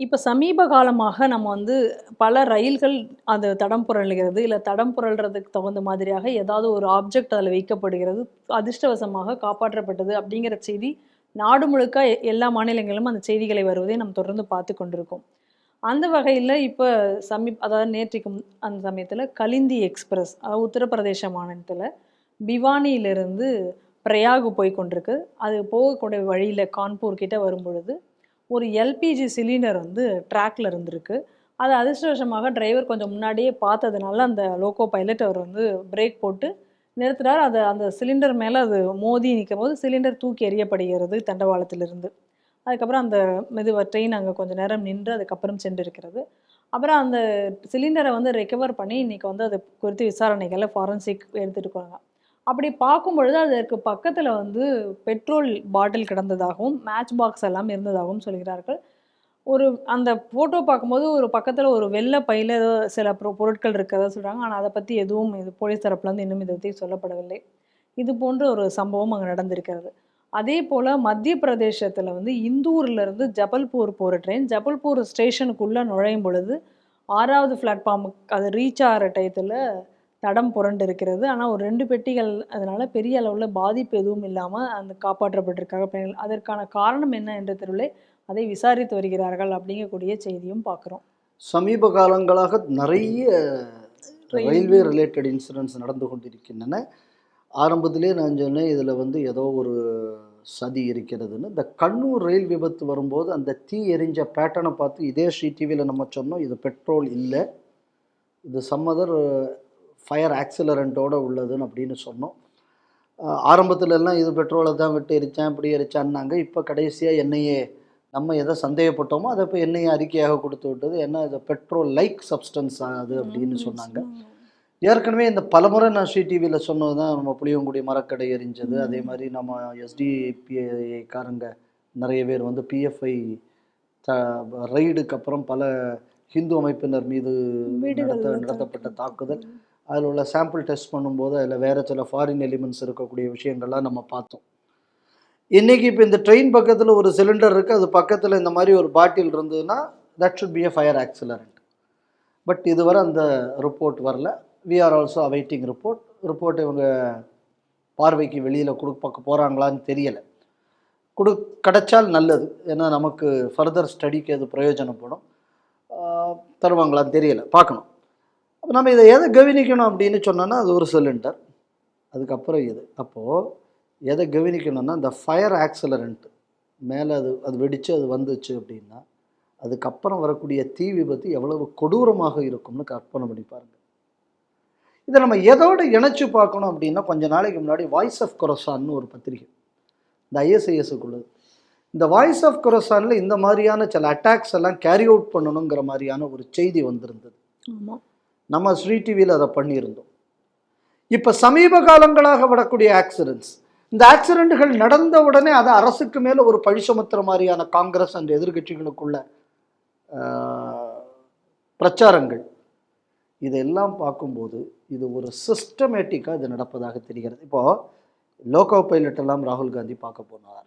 இப்போ சமீப காலமாக நம்ம வந்து பல ரயில்கள் அது தடம் புரளுகிறது இல்லை தடம் புரள்றதுக்கு தகுந்த மாதிரியாக ஏதாவது ஒரு ஆப்ஜெக்ட் அதில் வைக்கப்படுகிறது அதிர்ஷ்டவசமாக காப்பாற்றப்பட்டது அப்படிங்கிற செய்தி நாடு முழுக்க எ- எல்லா மாநிலங்களிலும் அந்த செய்திகளை வருவதை நம்ம தொடர்ந்து பார்த்து கொண்டிருக்கோம். அந்த வகையில் இப்போ சமீப் அதாவது நேற்றுக்கு அந்த சமயத்தில் கலிந்தி எக்ஸ்பிரஸ் அதாவது உத்தரப்பிரதேச மாநிலத்தில் பிவானியிலிருந்து பிரயாகு போய் கொண்டிருக்கு. அது போகக்கூடிய வழியில் கான்பூர் கிட்ட வரும் பொழுது ஒரு எல்பிஜி சிலிண்டர் வந்து ட்ராக்ல இருந்திருக்கு. அது அதிர்ஷ்டவசமாக டிரைவர் கொஞ்சம் முன்னாடியே பார்த்ததுனால அந்த லோகோ பைலட் அவர் வந்து பிரேக் போட்டு நிறுத்துறார் அது அந்த சிலிண்டர் மேலே அது மோதி நிற்கும் போது சிலிண்டர் தூக்கி எறியப்படுகிறது தண்டவாளத்திலிருந்து. அதுக்கப்புறம் அந்த மெதுவாக ட்ரெயின் அங்கே கொஞ்சம் நேரம் நின்று அதுக்கப்புறம் சென்றிருக்கிறது. அப்புறம் அந்த சிலிண்டரை வந்து ரெக்கவர் பண்ணி இன்னைக்கு வந்து அது குறித்து விசாரணைகளை ஃபாரன்சிக் எடுத்துகிட்டு போகிறாங்க அப்படி பார்க்கும் பொழுது அதற்கு பக்கத்தில் வந்து பெட்ரோல் பாட்டில் கிடந்ததாகவும் மேட்ச் பாக்ஸ் எல்லாம் இருந்ததாகவும் சொல்கிறார்கள். ஒரு அந்த ஃபோட்டோ பார்க்கும்போது ஒரு பக்கத்தில் ஒரு வெள்ளை பையில் ஏதோ சில பொ- பொருட்கள் இருக்கிறதா சொல்கிறாங்க ஆனால் அதை பற்றி எதுவும் இது போலீஸ் தரப்புலேருந்து இன்னும் இதை பற்றி சொல்லப்படவில்லை. இது போன்ற ஒரு சம்பவம் அங்கே நடந்திருக்கிறது. அதே போல் மத்திய பிரதேசத்தில் வந்து இந்தூர்லேருந்து ஜபல்பூர் போகிற ட்ரெயின் ஜபல்பூர் ஸ்டேஷனுக்குள்ளே நுழையும் பொழுது ஆறாவது பிளாட்ஃபார்முக்கு அது ரீச் ஆகிற டயத்தில் தடம் புரண்டு இருக்கிறது ஆனால் ஒரு ரெண்டு பெட்டிகள் அதனால பெரிய அளவில் பாதிப்பு எதுவும் இல்லாமல் அந்த காப்பாற்றப்பட்டிருக்காங்க பயணிகள் அதற்கான காரணம் என்ன என்ற தெருவிலே அதை விசாரித்து வருகிறார்கள் அப்படிங்கக்கூடிய செய்தியும் பார்க்குறோம். சமீப காலங்களாக நிறைய ரயில்வே ரிலேட்டட் இன்சிடென்ட்ஸ் நடந்து கொண்டிருக்கின்றன. ஆரம்பத்திலே நான் சொன்னேன் இதில் வந்து ஏதோ ஒரு சதி இருக்கிறதுன்னு. இந்த கண்ணூர் ரயில் விபத்து வரும்போது அந்த தீ எரிஞ்ச பேட்டர்னை பார்த்து இதே ஸ்ரீ டிவியில் நம்ம சொன்னோம் இது பெட்ரோல் இல்லை. இது சம்மதர் ஃபயர் ஆக்சிலரண்ட்டோட உள்ளதுன்னு அப்படின்னு சொன்னோம். ஆரம்பத்துல எல்லாம் இது பெட்ரோலை தான் விட்டு எரிச்சேன் இப்படி எரிச்சான்னாங்க. இப்போ கடைசியாக எண்ணெயே நம்ம எதை சந்தேகப்பட்டோமோ அதை இப்போ எண்ணெயை அறிக்கையாக கொடுத்து விட்டது. என்ன இது பெட்ரோல் லைக் சப்ஸ்டன்ஸ் அது அப்படின்னு சொன்னாங்க. ஏற்கனவே இந்த பலமுறை நான் ஸ்ரீ டிவியில் சொன்னது தான் நம்ம புளியங்குடி மரக்கடை எரிஞ்சது. அதே மாதிரி நம்ம எஸ்டிபிஐ காரங்க நிறைய பேர் வந்து பிஎஃப்ஐ த ரைடுக்கு அப்புறம் பல ஹிந்து அமைப்பினர் மீது நடத்த நடத்தப்பட்ட. தாக்குதல். அதில் உள்ள சாம்பிள் டெஸ்ட் பண்ணும்போது அதில் வேறு சில ஃபாரின் எலிமெண்ட்ஸ் இருக்கக்கூடிய விஷயங்கள்லாம் நம்ம பார்த்தோம். இன்னைக்கு இப்போ இந்த ட்ரெயின் பக்கத்தில் ஒரு சிலிண்டர் இருக்குது அது பக்கத்தில் இந்த மாதிரி ஒரு பாட்டில் இருந்ததுன்னா that should be a fire accelerant but இதுவரை அந்த ரிப்போர்ட் வரல. We are also awaiting report report இவங்க பார்வைக்கு வெளியில் கொடுக்க போகிறாங்களான்னு தெரியலை. கொடு கிடைச்சால் நல்லது. ஏன்னா நமக்கு ஃபர்தர் ஸ்டடிக்கு அது பிரயோஜனப்படும்? தருவாங்களான்னு தெரியலை. பார்க்கணும். நம்ம இதை எதை கவனிக்கணும் அப்படின்னு சொன்னோன்னா அது ஒரு சிலிண்டர் அதுக்கப்புறம் இது. அப்போது எதை கவனிக்கணும்னா இந்த ஃபயர் ஆக்சிலரண்ட் மேலே அது அது வெடித்து அது வந்துச்சு அப்படின்னா அதுக்கப்புறம் வரக்கூடிய தீ விபத்து எவ்வளவு கொடூரமாக இருக்கும்னு கற்பனை பண்ணி பாருங்கள் இதை நம்ம எதோடு இணைச்சு பார்க்கணும் அப்படின்னா கொஞ்ச நாளைக்கு முன்னாடி வாய்ஸ் ஆஃப் கொரசான்னு ஒரு பத்திரிகை. இந்த ஐஎஸ்ஐஎஸ்க்குள்ளது இந்த வாய்ஸ் ஆஃப் கொரசானில் இந்த மாதிரியான சில அட்டாக்ஸ் எல்லாம் கேரி அவுட் பண்ணணுங்கிற மாதிரியான ஒரு செய்தி வந்திருந்தது. ஆமாம் நம்ம ஸ்ரீ டிவியில் அதை பண்ணியிருந்தோம். இப்போ சமீப காலங்களாக வரக்கூடிய ஆக்சிடென்ட்ஸ் இந்த ஆக்சிடென்ட்கள் நடந்த உடனே அதை அரசுக்கு மேலே ஒரு பழி சுமத்துற மாதிரியான காங்கிரஸ் அண்ட் எதிர்கட்சிகளுக்குள்ள பிரச்சாரங்கள். இதெல்லாம் பார்க்கும்போது இது ஒரு சிஸ்டமேட்டிக்காக இது நடப்பதாக தெரிகிறது. இப்போது லோகோ பைலட் எல்லாம் ராகுல் காந்தி பார்க்க போனார்.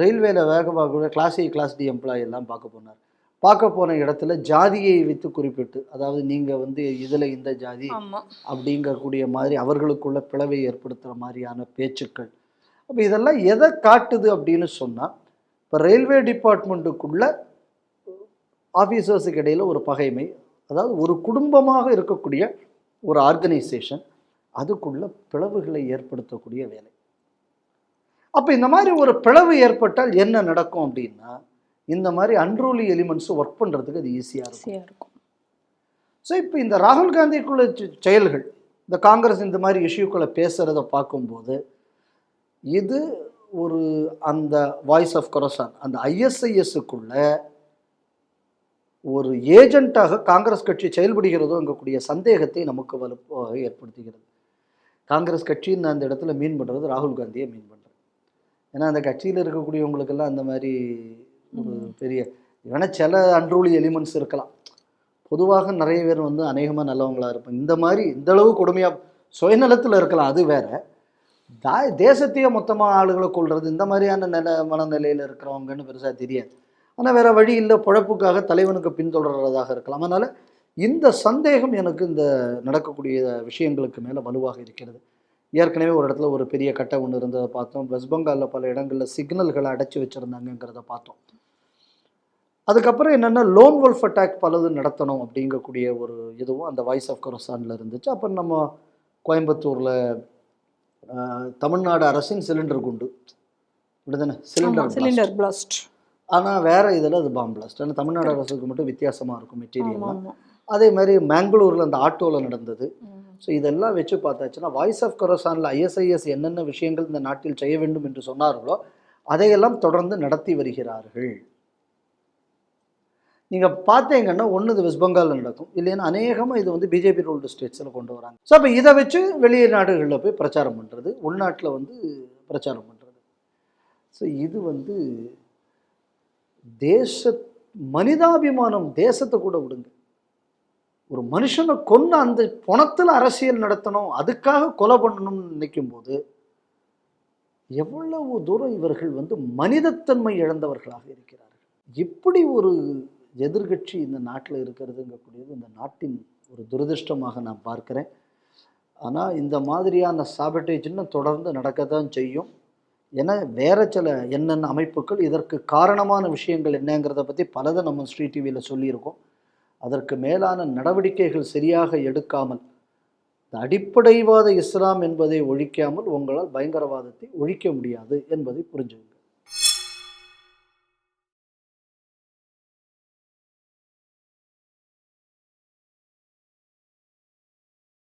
ரயில்வேல வேகமாக class A class D employee எல்லாம் பார்க்க போனார். பார்க்க போன இடத்துல ஜாதியை வைத்து குறிப்பிட்டு அதாவது நீங்கள் வந்து இதில் இந்த ஜாதி அப்படிங்கக்கூடிய மாதிரி அவர்களுக்குள்ள பிளவை ஏற்படுத்துகிற மாதிரியான பேச்சுக்கள். அப்போ இதெல்லாம் எதை காட்டுது அப்படின்னு சொன்னால் இப்போ ரயில்வே டிபார்ட்மெண்ட்டுக்குள்ள ஆஃபீஸர்ஸுக்கு இடையில் ஒரு பகைமை அதாவது ஒரு குடும்பமாக இருக்கக்கூடிய ஒரு ஆர்கனைசேஷன் அதுக்குள்ள பிளவுகளை ஏற்படுத்தக்கூடிய வேலை. அப்போ இந்த மாதிரி ஒரு பிளவு ஏற்பட்டால் என்ன நடக்கும் அப்படின்னா இந்த மாதிரி அன்ரூலி எலிமெண்ட்ஸ் ஒர்க் பண்ணுறதுக்கு அது ஈஸியாக இருக்கும். ஸோ இப்போ இந்த ராகுல் காந்திக்குள்ள செயல்கள் இந்த காங்கிரஸ் இந்த மாதிரி இஷ்யூக்களை பேசுகிறத பார்க்கும்போது இது ஒரு அந்த வாய்ஸ் ஆஃப் கொரசான் அந்த ஐஎஸ்ஐஎஸ்க்குள்ள ஒரு ஏஜென்ட்டாக காங்கிரஸ் கட்சி செயல்படுகிறதோ எங்கக்கூடிய சந்தேகத்தை நமக்கு வலுப்பாக ஏற்படுத்துகிறது. காங்கிரஸ் கட்சின்னு அந்த இடத்துல மீன் பண்ணுறது ராகுல் காந்தியை மீன் பண்ணுறது ஏன்னா அந்த கட்சியில் இருக்கக்கூடியவங்களுக்கெல்லாம் அந்த மாதிரி ஒரு. பெரிய வேணா சில அன்ரூலி எலிமெண்ட்ஸ் இருக்கலாம். பொதுவாக நிறைய பேர் வந்து அநேகமாக நல்லவங்களா இருப்பாங்க. இந்த மாதிரி இந்த அளவு கொடுமையாக சுயநலத்தில் இருக்கலாம் அது வேற. தா தேசத்தையே மொத்தமாக ஆளுகளை கொள்வது இந்த மாதிரியான நில மனநிலையில் இருக்கிறவங்கன்னு பெருசாக தெரியாது. ஆனால் வேற வழி இல்லை பொழப்புக்காக தலைவனுக்கு பின்தொடர்றதாக இருக்கலாம். அதனால் இந்த சந்தேகம் எனக்கு இந்த நடக்கக்கூடிய விஷயங்களுக்கு மேலே வலுவாக இருக்கிறது. ஏற்கனவே ஒரு இடத்துல ஒரு பெரிய கட்டை ஒன்று இருந்ததை பார்த்தோம். வெஸ்ட் பெங்காலில் பல இடங்களில் சிக்னல்களை அடைச்சி வச்சுருந்தாங்கங்கிறத பார்த்தோம். அதுக்கப்புறம் என்னென்னா லோன் wolf அட்டாக் பலது நடத்தணும் அப்படிங்கக்கூடிய ஒரு இதுவும் அந்த வாய்ஸ் ஆஃப் கரோசானில் இருந்துச்சு. அப்புறம் நம்ம கோயம்புத்தூரில் தமிழ்நாடு அரசின் சிலிண்டர் குண்டு. இப்படிதானே? சிலிண்டர் சிலிண்டர் பிளாஸ்ட் ஆனால் வேற இதில் அது பாம் பிளாஸ்ட் ஆனால் தமிழ்நாடு அரசுக்கு மட்டும் வித்தியாசமாக இருக்கும் மெட்டீரியல் அதே மாதிரி மேங்களூரில் அந்த ஆட்டோவில் நடந்தது. ஸோ இதெல்லாம் வச்சு பார்த்தாச்சுன்னா வாய்ஸ் ஆஃப் கரோசானில் ஐஎஸ்ஐஎஸ் என்னென்ன விஷயங்கள் இந்த நாட்டில் செய்ய வேண்டும் என்று சொன்னார்களோ அதையெல்லாம் தொடர்ந்து நடத்தி வருகிறார்கள். நீங்கள் பார்த்தீங்கன்னா ஒன்று இது வெஸ்ட் பெங்காலில் நடக்கும். இல்லைன்னா அநேகமாக இது வந்து பிஜேபி ரூல்டு ஸ்டேட்ஸில் கொண்டு வராங்க. ஸோ அப்போ இதை வச்சு வெளியே நாடுகளில் போய் பிரச்சாரம் பண்ணுறது உள்நாட்டில் வந்து பிரச்சாரம் பண்ணுறது ஸோ இது வந்து தேச மனிதாபிமானம் தேசத்தை கூட விடுங்க. ஒரு மனுஷனை கொன்று அந்த பணத்தில் அரசியல் நடத்தணும் அதுக்காக கொலை பண்ணணும்னு நினைக்கும் போது எவ்வளவு தூரம் இவர்கள் வந்து மனிதத்தன்மை இழந்தவர்களாக இருக்கிறார்கள். இப்படி ஒரு எதிர்கட்சி இந்த நாட்டில் இருக்கிறதுங்கக்கூடியது இந்த நாட்டின் ஒரு துரதிர்ஷ்டமாக நான் பார்க்குறேன். ஆனால் இந்த மாதிரியான சாபட்டேஜ்னு தொடர்ந்து நடக்கத்தான் செய்யும். ஏன்னா வேற சில என்னென்ன அமைப்புகள் இதற்கு காரணமான விஷயங்கள் என்னங்கிறத பற்றி பலதை நம்ம ஸ்ரீ டிவியில் சொல்லியிருக்கோம். அதற்கு மேலான நடவடிக்கைகள் சரியாக எடுக்காமல் அடிப்படைவாத இஸ்லாம் என்பதை ஒழிக்காமல் உங்களால் பயங்கரவாதத்தை ஒழிக்க முடியாது என்பதை புரிஞ்சுங்க